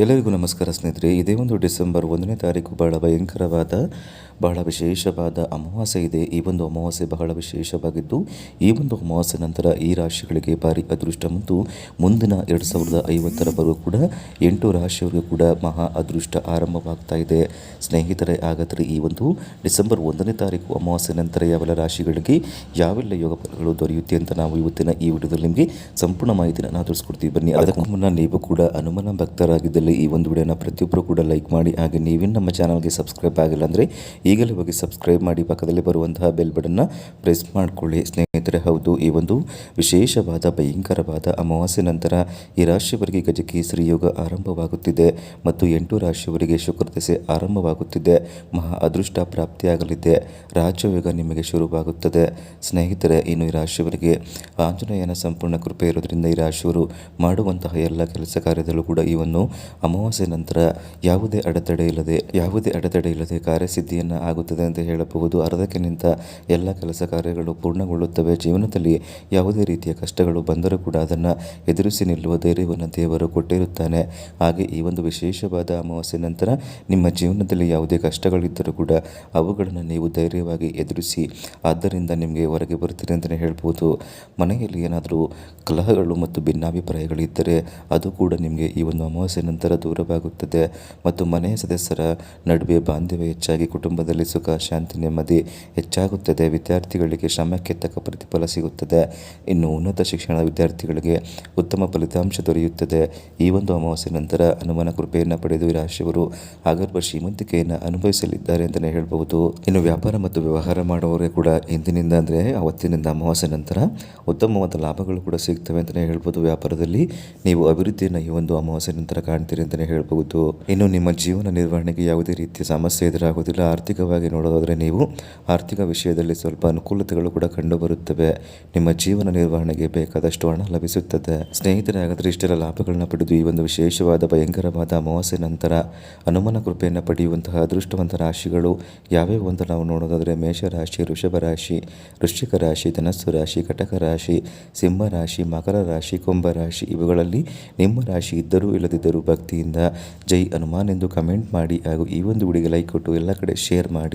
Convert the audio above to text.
ಎಲ್ಲರಿಗೂ ನಮಸ್ಕಾರ ಸ್ನೇಹಿತರೆ. ಇದೇ ಒಂದು ಡಿಸೆಂಬರ್ ಒಂದನೇ ತಾರೀಕು ಬಹಳ ಭಯಂಕರವಾದ, ಬಹಳ ವಿಶೇಷವಾದ ಅಮಾವಾಸ್ಯೆ ಇದೆ. ಈ ಒಂದು ಅಮಾವಾಸ್ಯೆ ಬಹಳ ವಿಶೇಷವಾಗಿದ್ದು, ಈ ಒಂದು ಅಮಾವಾಸ್ಯೆ ನಂತರ ಈ ರಾಶಿಗಳಿಗೆ ಭಾರಿ ಅದೃಷ್ಟ ಮತ್ತು ಮುಂದಿನ ಎರಡು ಸಾವಿರದ ಐವತ್ತರವರೆಗೂ ಕೂಡ ಎಂಟು ರಾಶಿಯವರಿಗೂ ಕೂಡ ಮಹಾ ಅದೃಷ್ಟ ಆರಂಭವಾಗ್ತಾ ಇದೆ. ಸ್ನೇಹಿತರೆ, ಹಾಗಾದರೆ ಈ ಒಂದು ಡಿಸೆಂಬರ್ ಒಂದನೇ ತಾರೀಕು ಅಮಾವಾಸ್ಯೆ ನಂತರ ಯಾವೆಲ್ಲ ರಾಶಿಗಳಿಗೆ ಯಾವೆಲ್ಲ ಯೋಗ ಫಲಗಳು ದೊರೆಯುತ್ತೆ ಅಂತ ನಾವು ಇವತ್ತಿನ ಈ ವಿಡಿಯೋದಲ್ಲಿ ನಿಮಗೆ ಸಂಪೂರ್ಣ ಮಾಹಿತಿಯನ್ನು ನಾವು ತಿಳಿಸ್ಕೊಡ್ತೀವಿ. ಬನ್ನಿ, ಅದಕ್ಕೂ ಮುನ್ನ ನೀವು ಕೂಡ ಹನುಮನ ಭಕ್ತರಾಗಿದ್ದಲ್ಲಿ ಈ ಒಂದು ವಿಡಿಯೋನ ಪ್ರತಿಯೊಬ್ಬರು ಕೂಡ ಲೈಕ್ ಮಾಡಿ, ಹಾಗೆ ನೀವೇನು ನಮ್ಮ ಚಾನಲ್ಗೆ ಸಬ್ಸ್ಕ್ರೈಬ್ ಆಗಿಲ್ಲ ಅಂದರೆ ಈಗಲೇ ಹೋಗಿ ಸಬ್ಸ್ಕ್ರೈಬ್ ಮಾಡಿ, ಪಕ್ಕದಲ್ಲಿ ಬರುವಂತಹ ಬೆಲ್ ಬಟನ್ನ ಪ್ರೆಸ್ ಮಾಡಿಕೊಳ್ಳಿ. ಸ್ನೇಹಿತರೆ, ಹೌದು, ಈ ಒಂದು ವಿಶೇಷವಾದ, ಭಯಂಕರವಾದ, ಅಮಾವಾಸ್ಯೆ ನಂತರ ಈ ರಾಶಿಯವರಿಗೆ ಗಜಕೇಸರಿ ಯೋಗ ಆರಂಭವಾಗುತ್ತಿದೆ ಮತ್ತು ಎಂಟು ರಾಶಿಯವರಿಗೆ ಶುಕ್ರ ದಶೆ ಆರಂಭವಾಗುತ್ತಿದೆ. ಮಹಾ ಅದೃಷ್ಟ ಪ್ರಾಪ್ತಿಯಾಗಲಿದೆ ರಾಜಯೋಗ ನಿಮಗೆ ಶುರುವಾಗುತ್ತದೆ. ಸ್ನೇಹಿತರೆ, ಇನ್ನು ಈ ರಾಶಿಯವರಿಗೆ ಆಂಜನೇಯನ ಸಂಪೂರ್ಣ ಕೃಪೆ ಇರೋದ್ರಿಂದ ಈ ರಾಶಿಯವರು ಮಾಡುವಂತಹ ಎಲ್ಲ ಕೆಲಸ ಕಾರ್ಯದಲ್ಲೂ ಕೂಡ ಒಂದು ಅಮಾವಾಸ್ಯೆ ನಂತರ ಯಾವುದೇ ಅಡೆತಡೆ ಇಲ್ಲದೆ, ಯಾವುದೇ ಅಡೆತಡೆ ಇಲ್ಲದೆ ಕಾರ್ಯಸಿದ್ಧಿಯನ್ನು ಆಗುತ್ತದೆ ಅಂತ ಹೇಳಬಹುದು. ಅರ್ಧಕ್ಕೆ ನಿಂತ ಎಲ್ಲ ಕೆಲಸ ಕಾರ್ಯಗಳು ಪೂರ್ಣಗೊಳ್ಳುತ್ತವೆ. ಜೀವನದಲ್ಲಿ ಯಾವುದೇ ರೀತಿಯ ಕಷ್ಟಗಳು ಬಂದರೂ ಕೂಡ ಅದನ್ನು ಎದುರಿಸಿ ನಿಲ್ಲುವ ಧೈರ್ಯವನ್ನು ದೇವರು ಕೊಟ್ಟಿರುತ್ತಾನೆ. ಹಾಗೆ ಈ ಒಂದು ವಿಶೇಷವಾದ ಅಮಾವಾಸ್ಯೆ ನಂತರ ನಿಮ್ಮ ಜೀವನದಲ್ಲಿ ಯಾವುದೇ ಕಷ್ಟಗಳಿದ್ದರೂ ಕೂಡ ಅವುಗಳನ್ನು ನೀವು ಧೈರ್ಯವಾಗಿ ಎದುರಿಸಿ ಆದ್ದರಿಂದ ನಿಮಗೆ ಹೊರಗೆ ಬರುತ್ತೀರಿ ಅಂತಲೇ ಹೇಳ್ಬೋದು. ಮನೆಯಲ್ಲಿ ಏನಾದರೂ ಕಲಹಗಳು ಮತ್ತು ಭಿನ್ನಾಭಿಪ್ರಾಯಗಳಿದ್ದರೆ ಅದು ಕೂಡ ನಿಮಗೆ ಈ ಒಂದು ಅಮಾವಾಸ್ಯೆ ನಂತರ ದೂರವಾಗುತ್ತದೆ ಮತ್ತು ಮನೆಯ ಸದಸ್ಯರ ನಡುವೆ ಬಾಂಧವ್ಯ ಹೆಚ್ಚಾಗಿ ಕುಟುಂಬದಲ್ಲಿ ಸುಖ, ಶಾಂತಿ, ನೆಮ್ಮದಿ ಹೆಚ್ಚಾಗುತ್ತದೆ. ವಿದ್ಯಾರ್ಥಿಗಳಿಗೆ ಶ್ರಮಕ್ಕೆ ತಕ್ಕ ಪ್ರತಿಫಲ ಸಿಗುತ್ತದೆ. ಇನ್ನು ಉನ್ನತ ಶಿಕ್ಷಣದ ವಿದ್ಯಾರ್ಥಿಗಳಿಗೆ ಉತ್ತಮ ಫಲಿತಾಂಶ ದೊರೆಯುತ್ತದೆ. ಈ ಒಂದು ಅಮಾವಾಸ್ಯೆ ನಂತರ ಹನುಮನ ಕೃಪೆಯನ್ನು ಪಡೆದು ಈ ರಾಶಿಯವರು ಆಗರ್ಭ ಶ್ರೀಮಂತಿಕೆಯನ್ನು ಅನುಭವಿಸಲಿದ್ದಾರೆ ಅಂತಲೇ ಹೇಳಬಹುದು. ಇನ್ನು ವ್ಯಾಪಾರ ಮತ್ತು ವ್ಯವಹಾರ ಮಾಡುವವರೇ ಕೂಡ ಇಂದಿನಿಂದ ಅಂದರೆ ಅವತ್ತಿನಿಂದ ಅಮಾವಾಸ್ಯೆ ನಂತರ ಉತ್ತಮವಾದ ಲಾಭಗಳು ಕೂಡ ಸಿಗ್ತವೆ ಅಂತಲೇ ಹೇಳ್ಬೋದು ವ್ಯಾಪಾರದಲ್ಲಿ ನೀವು ಅಭಿವೃದ್ಧಿಯನ್ನು ಈ ಒಂದು ಅಮಾವಾಸ್ಯೆ ನಂತರ ಕಾಣ್ತೀರಿ. ಅಂತಲೇ ಹೇಳ್ಬಹುದು. ಇನ್ನು ನಿಮ್ಮ ಜೀವನ ನಿರ್ವಹಣೆಗೆ ಯಾವುದೇ ರೀತಿಯ ಸಮಸ್ಯೆ ಎದುರಾಗುವುದಿಲ್ಲ. ಆರ್ಥಿಕವಾಗಿ ನೋಡೋದಾದರೆ ನೀವು ಆರ್ಥಿಕ ವಿಷಯದಲ್ಲಿ ಸ್ವಲ್ಪ ಅನುಕೂಲತೆಗಳು ಕೂಡ ಕಂಡುಬರುತ್ತವೆ. ನಿಮ್ಮ ಜೀವನ ನಿರ್ವಹಣೆಗೆ ಬೇಕಾದಷ್ಟು ಹಣ ಲಭಿಸುತ್ತದೆ. ಸ್ನೇಹಿತರೆ, ಹಾಗಾದರೆ ಇಷ್ಟೆಲ್ಲ ಲಾಭಗಳನ್ನ ಪಡೆದು ಈ ಒಂದು ವಿಶೇಷವಾದ ಭಯಂಕರವಾದ ಅಮಾವಾಸ್ಯೆ ನಂತರ ಹನುಮನ ಕೃಪೆಯನ್ನು ಪಡೆಯುವಂತಹ ಅದೃಷ್ಟವಂತ ರಾಶಿಗಳು ಯಾವ್ಯಾವು ಅಂತ ನಾವು ನೋಡೋದಾದರೆ ಮೇಷರಾಶಿ ಋಷಭ ರಾಶಿ, ವೃಶ್ಚಿಕ ರಾಶಿ, ಧನಸ್ಸು ರಾಶಿ, ಕಟಕ ರಾಶಿ, ಸಿಂಹ ರಾಶಿ, ಮಕರ ರಾಶಿ, ಕುಂಭ ರಾಶಿ. ಇವುಗಳಲ್ಲಿ ನಿಮ್ಮ ರಾಶಿ ಇದ್ದರೂ ಇಲ್ಲದಿದ್ದರೂ ಭಕ್ತಿಯಿಂದ ಜೈ ಹನುಮಾನ್ ಎಂದು ಕಮೆಂಟ್ ಮಾಡಿ ಹಾಗೂ ಈ ಒಂದು ವಿಡಿಯೋಗೆ ಲೈಕ್ ಕೊಟ್ಟು ಎಲ್ಲ ಕಡೆ ಶೇರ್ ಮಾಡಿ.